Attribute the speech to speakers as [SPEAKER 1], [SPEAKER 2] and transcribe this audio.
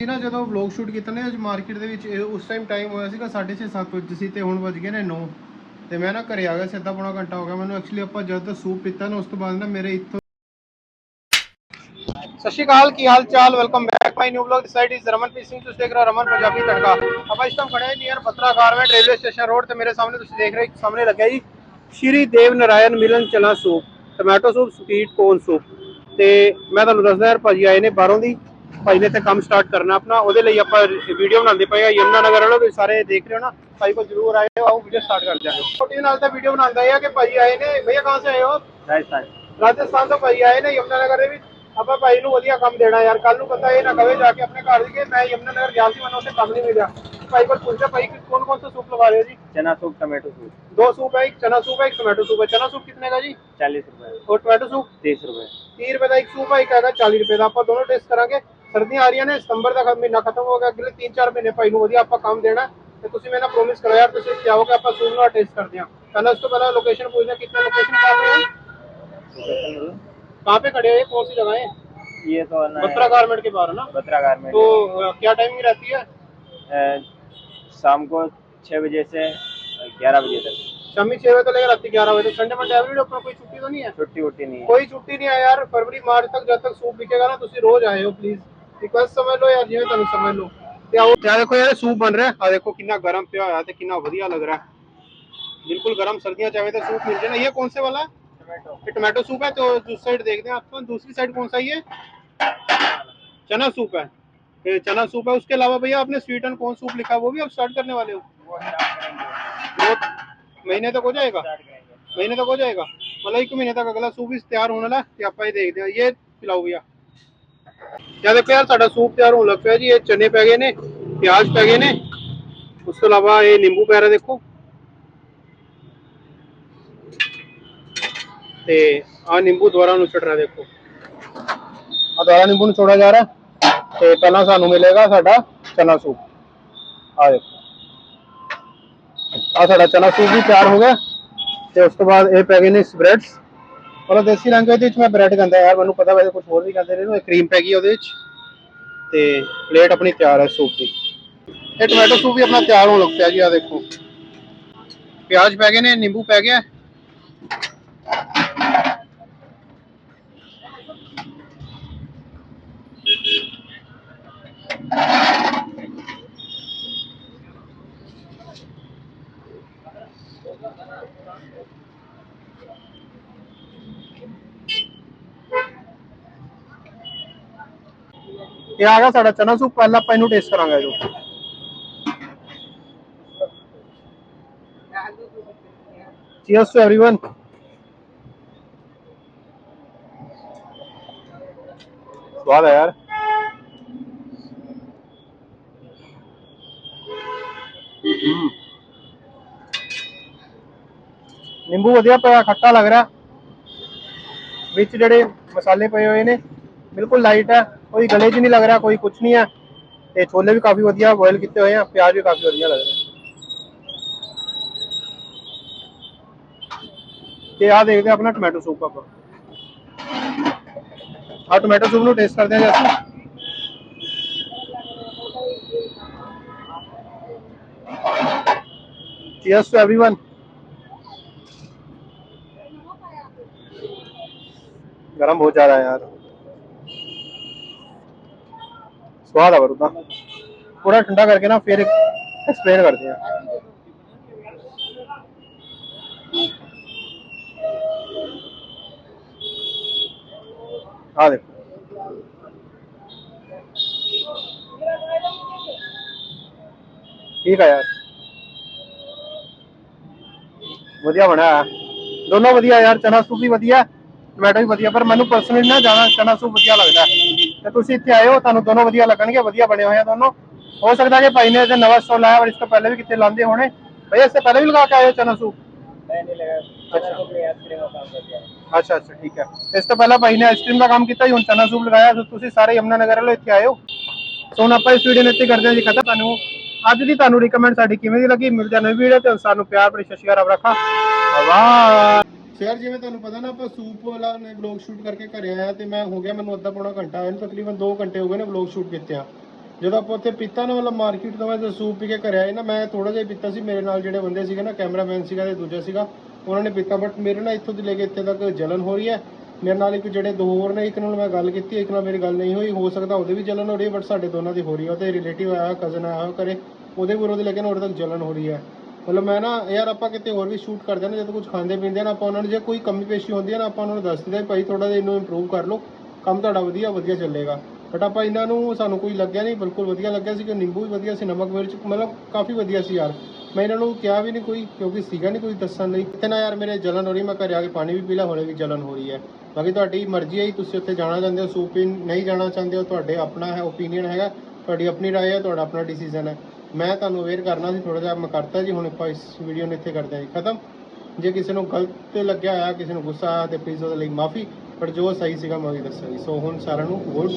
[SPEAKER 1] ਇਹ ਨਾ ਜਦੋਂ ਵਲੌਗ ਸ਼ੂਟ ਕੀਤਾ ਨੇ ਅੱਜ ਮਾਰਕੀਟ ਦੇ ਵਿੱਚ, ਇਹ ਉਸ ਟਾਈਮ ਟਾਈਮ ਹੋਇਆ ਸੀਗਾ 6:30 7 ਵਜੇ ਸੀ ਤੇ ਹੁਣ ਵੱਜ ਗਏ ਨੇ 9 ਤੇ ਮੈਂ ਨਾ ਘਰੇ ਆ ਗਿਆ, ਸਿੱਧਾ ਪੌਣਾ ਘੰਟਾ ਹੋ ਗਿਆ। ਮੈਨੂੰ ਐਕਚੁਅਲੀ ਆਪਾਂ ਜਦ ਸੂਪ ਪੀਤਾ ਨਾ, ਉਸ ਤੋਂ ਬਾਅਦ ਨਾ ਮੇਰੇ ਇੱਥੋਂ ਸਤਿ ਸ਼੍ਰੀ ਅਕਾਲ, ਕੀ ਹਾਲ ਚਾਲ? Welcome back my new vlog side is Ramanpreet Singh, ਤੁਸੀਂ ਦੇਖ ਰਹੇ ਹੋ ਰਮਨ ਪੰਜਾਬੀ ਤੜਕਾ। ਆਪਾਂ ਇਸ ਟਾਈਮ ਖੜੇ ਹਾਂ near Batra garment railway station road ਤੇ। ਮੇਰੇ ਸਾਹਮਣੇ ਤੁਸੀਂ ਦੇਖ ਰਹੇ ਹੋ, ਸਾਹਮਣੇ ਲੱਗਿਆ ਜੀ ਸ਼੍ਰੀ ਦੇਵ ਨਾਰਾਇਣ ਮਿਲਨ ਚਲਾ soup tomato soup sweet corn soup ਤੇ ਮੈਂ ਤੁਹਾਨੂੰ ਦੱਸਦਾ ਯਾਰ, ਭਾਜੀ ਆਏ ਨੇ ਬਾਹਰੋਂ ਦੀ। ਭਾਈ ਨੇ ਤੇ ਕੰਮ ਸਟਾਰਟ ਕਰਨਾ ਆਪਣਾ ਉਹਦੇ ਲਈ ਆਪਾਂ ਵੀਡੀਓ ਬਣਾਉਂਦੇ ਪਏ ਆ ਯਮਨਾ ਨਗਰ ਵਾਲੋ ਤੁਸੀਂ ਸਾਰੇ ਦੇਖ ਰਹੇ ਹੋ ਨਾ ਭਾਈ ਕੋਲ ਜ਼ਰੂਰ ਆਇਓ ਆਓ ਵੀਡੀਓ ਸਟਾਰਟ ਕਰ ਦਿਆਂਗੇ। ਛੋਟੀ ਨਾਲ ਤਾਂ ਵੀਡੀਓ ਬਣਾਉਂਦਾ ਹੈ ਕਿ ਭਾਈ ਆਏ ਨੇ ਭਈਆ ਕਹਾਂ ਸੇ ਆਏ ਹੋ?
[SPEAKER 2] ਰਾਜਸਥਾਨ।
[SPEAKER 1] ਰਾਜਸਥਾਨ ਤੋਂ ਭਾਈ ਆਏ ਨੇ ਯਮਨਾ ਨਗਰ ਦੇ ਵਿੱਚ। ਆਪਾਂ ਭਾਈ ਨੂੰ ਵਧੀਆ ਕੰਮ ਦੇਣਾ ਯਾਰ ਕੱਲ ਨੂੰ ਪਤਾ ਇਹ ਨਾ ਕਵੇ ਜਾ ਕੇ ਆਪਣੇ ਘਰ ਦੇ ਮੈਂ ਯਮਨਾ ਨਗਰ ਗਿਆ ਸੀ ਮੈਨੂੰ ਉੱਥੇ ਕੰਮ ਨਹੀਂ ਮਿਲਿਆ। ਭਾਈ ਕੋਲ ਪੁੱਛਿਆ ਭਾਈ ਕਿ ਕੌਣ ਕੌਣ सा सूप ਲਵਾ ਰਹੇ ਹੋ ਜੀ?
[SPEAKER 2] चना सूप टमाटो सूप
[SPEAKER 1] दो सूप है एक चना सूप है एक टमाटो सूप है चना सूप कितने का जी
[SPEAKER 2] चालीस रुपए
[SPEAKER 1] और टमाटो सूप
[SPEAKER 2] तीस रुपए
[SPEAKER 1] 30 रुपए का एक सूप है एक 40 रुपए का आप दोनों टेस्ट करेंगे सर्दियाँ आ रही ने सितंबर तक महीना खत्म हो गया अगले तीन चार महीने भाई ਨੂੰ ਵਧੀਆ ਆਪਾਂ ਕੰਮ ਦੇਣਾ ਤੇ ਤੁਸੀਂ ਮੈਨੂੰ ਪ੍ਰੋਮਿਸ ਕਰੋ ਯਾਰ ਤੁਸੀਂ ਚਾਹੋਗੇ ਆਪਾਂ ਸੂਰ ਨਾਲ ਟੈਸਟ ਕਰਦੇ ਹਾਂ। ਪਹਿਲਾਂ ਉਸ ਤੋਂ ਪਹਿਲਾਂ लोकेशन ਪੁੱਛਦੇ ਕਿੰਨਾ ਲੋਕੇਸ਼ਨ ਕਰ रहे हो कहाँ पे खड़े हो ये कौन सी जगह है
[SPEAKER 2] ये तो
[SPEAKER 1] बत्रा गारमेंट के बाहर ना
[SPEAKER 2] बत्रा गारमेंट
[SPEAKER 1] तो क्या टाइमिंग रहती है
[SPEAKER 2] शाम को छः बजे से ग्यारह बजे तक
[SPEAKER 1] शामी छह बजे तो लेकर रात ग्यारह बजे तक संडे मंडे एवरीडे अपना कोई छुट्टी तो नहीं है
[SPEAKER 2] छुट्टी वुट्टी नहीं है
[SPEAKER 1] कोई छुट्टी नहीं है यार फरवरी मार्च तक जब तक सूप बिकेगा ना तुम रोज आए हो प्लीज़ बिल्कुल गर्म तो सूप मिल जाए ये कौन से वाला? है सूप है तो दूसरी साइड देखते हैं आपको तो दूसरी साइड कौन सा ये? चना सूप है। चना सूप है। उसके अलावा भैया आपने स्वीट एंड कौन सूप लिखा वो भी आप स्टार्ट करने वाले हो? महीने तक हो जाएगा?
[SPEAKER 2] महीने तक
[SPEAKER 1] हो जाएगा? मतलब एक महीने तक अगला सूप भी तैयार होने लगा आप देखते हैं। ये पिलाओ भैया। ਹਾਂ ਦੇਖੋ ਯਾਰ, ਸਾਡਾ ਸੂਪ ਤਿਆਰ ਹੋਣ ਲੱਗ ਪਿਆ ਜੀ, ਇਹ ਚਨੇ ਪੈ ਗਏ ਨੇ, ਪਿਆਜ਼ ਪੈ ਗਏ ਨੇ। ਉਸ ਤੋਂ ਇਲਾਵਾ ਇਹ ਨਿੰਬੂ ਪੈ ਰਿਹਾ ਦੇਖੋ। ਤੇ ਆ ਨਿੰਬੂ ਦੁਆਰਾ ਨੂੰ ਛੱਡ ਦੇਖੋ। ਆ ਦੁਆਰਾ ਨਿੰਬੂ ਨੂੰ ਛੋੜਾ ਜਾ ਰਿਹਾ। ਤੇ ਪਹਿਲਾਂ ਸਾਨੂੰ ਮਿਲੇਗਾ ਸਾਡਾ ਚਨਾ ਸੂਪ। ਆ ਦੇਖੋ। ਆ ਸਾਡਾ ਚਨਾ ਸੂਪ ਵੀ ਤਿਆਰ ਹੋ ਗਿਆ। ਤੇ ਉਸ ਤੋਂ ਬਾਅਦ ਇਹ ਪੈ ਗਏ ਨੇ ਸਪਰੈਡਸ। ਔਰ ਦੇਸੀ ਲੈਂਗੁਏਜ ਵਿੱਚ ਮੈਂ ਬ੍ਰੈਡ ਕਹਿੰਦਾ ਯਾਰ ਮੈਨੂੰ ਪਤਾ ਵੈਸੇ ਕੁਝ ਹੋਰ ਵੀ ਕਹਿੰਦੇ ਨੇ ਇਹਨੂੰ ਇਹ ਕਰੀਮ ਪੈ ਗਈ ਉਹਦੇ ਵਿੱਚ ਤੇ ਪਲੇਟ ਆਪਣੀ ਤਿਆਰ ਹੈ ਸੂਪ ਦੀ ਇਹ ਟੋਮੈਟੋ ਸੂਪ ਵੀ ਆਪਣਾ ਤਿਆਰ ਹੋਣ ਲੱਗ ਪਿਆ ਜੀ ਆ ਦੇਖੋ ਪਿਆਜ਼ ਪੈ ਗਏ ਨੇ ਨਿੰਬੂ ਪੈ ਗਿਆ ਇਹ ਆ ਗਿਆ ਸਾਡਾ ਚਨਾ ਸੂਪ ਪਹਿਲਾਂ ਆਪਾਂ ਇਹਨੂੰ ਟੇਸਟ ਕਰਾਂਗੇ ਜੋ ਚੀਅਰਸ ਟੂ एवरीवन ਸਵਾਦ ਹੈ ਯਾਰ ਹਮ। ਨਿੰਬੂ ਵਧੀਆ ਪਿਆ ਖੱਟਾ ਲੱਗ ਰਿਹਾ ਵਿੱਚ ਜਿਹੜੇ ਮਸਾਲੇ ਪਏ ਹੋਏ ਨੇ ਬਿਲਕੁਲ ਲਾਈਟ ਹੈ ਕੋਈ ਗਲੇ 'ਚ ਨਹੀਂ ਲੱਗ ਰਿਹਾ ਕੋਈ ਕੁਝ ਨਹੀਂ ਹੈ ਤੇ ਛੋਲੇ ਵੀ ਕਾਫੀ ਵਧੀਆ ਬੋਇਲ ਕੀਤੇ ਹੋਏ ਆ ਪਿਆਜ਼ ਵੀ ਕਾਫੀ ਵਧੀਆ ਲੱਗ ਰਹੇ ਤੇ ਆ ਦੇਖਦੇ ਹਾਂ ਆਪਣਾ ਟੋਮੈਟੋ ਸੂਪ ਆਪਾਂ ਆ ਟੋਮੈਟੋ ਸੂਪ ਨੂੰ ਟੇਸਟ ਕਰਦੇ ਹਾਂ ਜੀ ਅਸੀਂ ਚੀਅਰਸ ਟੂ एवरीवन गरम बहुत ज्यादा है यार स्वाद है पर उतना पूरा ठंडा करके ना फिर एक्सप्लेन करते हैं हाँ देखो ठीक है यार ਵਧੀਆ ਬਣਿਆ ਹੈ। ਦੋਨੋਂ ਵਧੀਆ ਯਾਰ ਚਨਾ ਸੂਪ ਵੀ ਵਧੀਆ ਟੋਮੈਟੋ ਵੀ ਵਧੀਆ। ਪਰ ਮੈਨੂੰ ਪਰਸਨਲੀ ਨਾ ਜਾਣਾ ਚਨਾ ਸੂਪ ਵਧੀਆ ਲੱਗਦਾ। ਤੇ ਤੁਸੀਂ ਇੱਥੇ ਆਏ ਤੁਹਾਨੂੰ ਦੋਨੋਂ ਵਧੀਆ ਲੱਗਣਗੇ ਵਧੀਆ ਬਣੇ ਹੋਏ ਆ ਦੋਨੋਂ। ਹੋ ਸਕਦਾ ਕਿ ਭਾਈ ਨੇ ਤੇ ਨਵਾਂ ਸਟੋਲ ਲਾਇਆ ਔਰ ਇਸ ਤੋਂ ਪਹਿਲੇ ਵੀ ਕਿਤੇ ਲਾਂਦੇ ਹੋਣੇ। ਭਾਈ ਇਸ ਤੋਂ ਪਹਿਲੇ ਵੀ ਲਗਾ ਕੇ ਆਏ ਹੋ ਚਨਾ ਸੂਪ
[SPEAKER 2] ਨਹੀਂ ਲਗਾ ਕੰਮ
[SPEAKER 1] ਅੱਛਾ ਅੱਛਾ ਠੀਕ ਹੈ। ਇਸ ਤੋਂ ਪਹਿਲਾਂ ਭਾਈ ਨੇ ਆਈਸਕ੍ਰੀਮ ਦਾ ਕੰਮ ਕੀਤਾ ਤੁਸੀਂ ਸਾਰੇ ਯਮਨਾ ਨਗਰ ਵਾਲੋ ਇੱਥੇ ਆਏ ਸੋ ਹੁਣ ਆਪਾਂ ਇਸ ਵੀਡੀਓ ਨੂੰ ਇੱਥੇ ਕਰਦੇ ਹਾਂ ਜੀ ਖਤਮ। ਤੁਹਾਨੂੰ ਅੱਜ ਦੀ ਤੁਹਾਨੂੰ ਰਿਕਮੈਂਡ ਸਾਡੀ ਕਿਵੇਂ ਦੀ ਲੱਗੀ? ਮਿਲਦੇ ਆ ਵੀਡੀਓ ਤੇ ਸਾਨੂੰ ਪਿਆਰ ਭਰੀ ਸ਼ਸ਼ੀਆ ਰੱਖਾ। ਵਾਹ। ਸਰ ਜਿਵੇਂ ਤੁਹਾਨੂੰ ਪਤਾ ਨਾ, ਆਪਾਂ ਸੂਪ ਵਾਲਾ ਨੇ ਵਲੌਗ ਸ਼ੂਟ ਕਰਕੇ ਘਰੇ ਆਇਆ ਤੇ ਮੈਂ ਹੋ ਗਿਆ ਮੈਨੂੰ ਅੱਧਾ ਪੌਣਾ ਘੰਟਾ, ਇਹਨੂੰ ਤਕਰੀਬਨ 2 ਘੰਟੇ ਹੋ ਗਏ ਨੇ ਵਲੌਗ ਸ਼ੂਟ ਕੀਤੇ ਆ। ਜਦੋਂ ਆਪਾਂ ਉੱਥੇ ਪੀਤਾ ਨਾ, ਮਤਲਬ ਮਾਰਕੀਟ ਤੋਂ ਮੈਂ ਜਦੋਂ ਸੂਪ ਪੀ ਕੇ ਘਰੇ ਆਏ ਨਾ, ਮੈਂ ਥੋੜਾ ਜਿਹਾ ਪੀਤਾ ਸੀ, ਮੇਰੇ ਨਾਲ ਜਿਹੜੇ ਬੰਦੇ ਸੀਗੇ ਨਾ ਕੈਮਰਾਮੈਨ ਸੀਗਾ ਤੇ ਦੂਜਾ ਸੀਗਾ, ਉਹਨਾਂ ਨੇ ਪੀਤਾ ਬਟ ਮੇਰੇ ਨਾਲ ਇੱਥੋਂ ਦੀ ਲੈ ਕੇ ਇੱਥੇ ਤੱਕ ਜਲਨ ਹੋ ਰਹੀ ਹੈ। ਮੇਰੇ ਨਾਲ ਇੱਕ ਜਿਹੜੇ ਦੋ ਹੋਰ ਨੇ, ਇੱਕ ਨਾਲ ਮੈਂ ਗੱਲ ਕੀਤੀ, ਇੱਕ ਨਾਲ ਮੇਰੀ ਗੱਲ ਨਹੀਂ ਹੋਈ, ਹੋ ਸਕਦਾ ਉਹਦੇ ਵੀ ਜਲਨ ਹੋ ਰਹੀ ਹੈ ਬਟ ਸਾਡੇ ਦੋਨਾਂ ਦੀ ਹੋ ਰਹੀ ਹੈ, ਉਹਦੇ ਰਿਲੇਟਿਵ ਆਇਆ ਕਜ਼ਨ ਆਇਆ ਹੋਇਆ ਘਰੇ, ਉਹਦੇ ਵੀ ਉਹਦੇ ਨਾ ਉਹਦੇ ਤੱਕ ਜਲਨ ਹੋ ਰਹੀ ਹੈ। ਮਤਲਬ ਮੈਂ ਨਾ ਯਾਰ ਆਪਾਂ ਕਿਤੇ ਹੋਰ ਵੀ ਸ਼ੂਟ ਕਰਦੇ ਹਾਂ ਨਾ ਜਦੋਂ ਕੁਝ ਖਾਂਦੇ ਪੀਂਦੇ ਨਾ ਆਪਾਂ ਉਹਨਾਂ ਨੂੰ, ਜੇ ਕੋਈ ਕਮੀ ਪੇਸ਼ੀ ਹੁੰਦੀ ਹੈ ਨਾ ਆਪਾਂ ਉਹਨਾਂ ਨੂੰ ਦੱਸ ਦਿੰਦੇ ਭਾਈ ਥੋੜਾ ਜਿਹਾ ਇਹਨੂੰ ਇੰਪਰੂਵ ਕਰ ਲਓ, ਕੰਮ ਤੁਹਾਡਾ ਵਧੀਆ ਵਧੀਆ ਚੱਲੇਗਾ। ਬਟ ਆਪਾਂ ਇਹਨਾਂ ਨੂੰ, ਸਾਨੂੰ ਕੋਈ ਲੱਗਿਆ ਨਹੀਂ, ਬਿਲਕੁਲ ਵਧੀਆ ਲੱਗਿਆ ਸੀ ਕਿ ਨਿੰਬੂ ਵੀ ਵਧੀਆ ਸੀ, ਨਮਕ ਮਿਰਚ, ਮਤਲਬ ਕਾਫੀ ਵਧੀਆ ਸੀ ਯਾਰ। ਮੈਂ ਇਹਨਾਂ ਨੂੰ ਕਿਹਾ ਵੀ ਨਹੀਂ ਕੋਈ, ਕਿਉਂਕਿ ਸੀਗਾ ਨਹੀਂ ਕੋਈ ਦੱਸਣ ਲਈ। ਕਿਤੇ ਨਾ ਯਾਰ ਮੇਰੇ ਜਲਨ ਹੋ ਰਹੀ, ਮੈਂ ਘਰੇ ਆ ਕੇ ਪਾਣੀ ਵੀ ਪੀ ਲਿਆ ਹੁਣੇ ਵੀ ਜਲਨ ਹੋ ਰਹੀ ਹੈ। ਬਾਕੀ ਤੁਹਾਡੀ ਮਰਜ਼ੀ ਹੈ ਤੁਸੀਂ ਉੱਥੇ ਜਾਣਾ ਚਾਹੁੰਦੇ ਹੋ, ਸੂਪ ਪੀਣ ਨਹੀਂ ਜਾਣਾ ਚਾਹੁੰਦੇ ਹੋ, ਤੁਹਾਡੇ ਆਪਣਾ ਹੈ ਓਪੀਨੀਅਨ ਹੈਗਾ, ਤੁਹਾਡੀ ਆਪਣੀ ਰਾਏ ਹੈ, ਤੁਹਾਡਾ ਆਪਣਾ ਡਿਸੀਜਨ ਹੈ। ਮੈਂ ਤੁਹਾਨੂੰ ਅਵੇਅਰ ਕਰਨਾ ਸੀ ਥੋੜਾ ਜਿਹਾ ਮੈਂ ਕਰਤਾ ਜੀ, ਹੁਣ ਆਪਾਂ ਇਸ ਵੀਡੀਓ ਨੂੰ ਇੱਥੇ ਕਰਦੇ ਹਾਂ ਜੀ, ਖਤਮ। ਜੇ ਕਿਸੇ ਨੂੰ ਗਲਤ ਲੱਗਿਆ ਹੋਇਆ, ਕਿਸੇ ਨੂੰ ਗੁੱਸਾ ਆਇਆ ਤੇ ਪਲੀਜ਼ ਉਹਦੇ ਲਈ ਮਾਫੀ, ਪਰ ਜੋ ਸਹੀ ਸੀਗਾ ਮੈਂ ਉਹੀ ਦੱਸਾਂਗੀ ਸੋ ਹੁਣ ਸਾਰਿਆਂ ਨੂੰ ਗੁੱਡ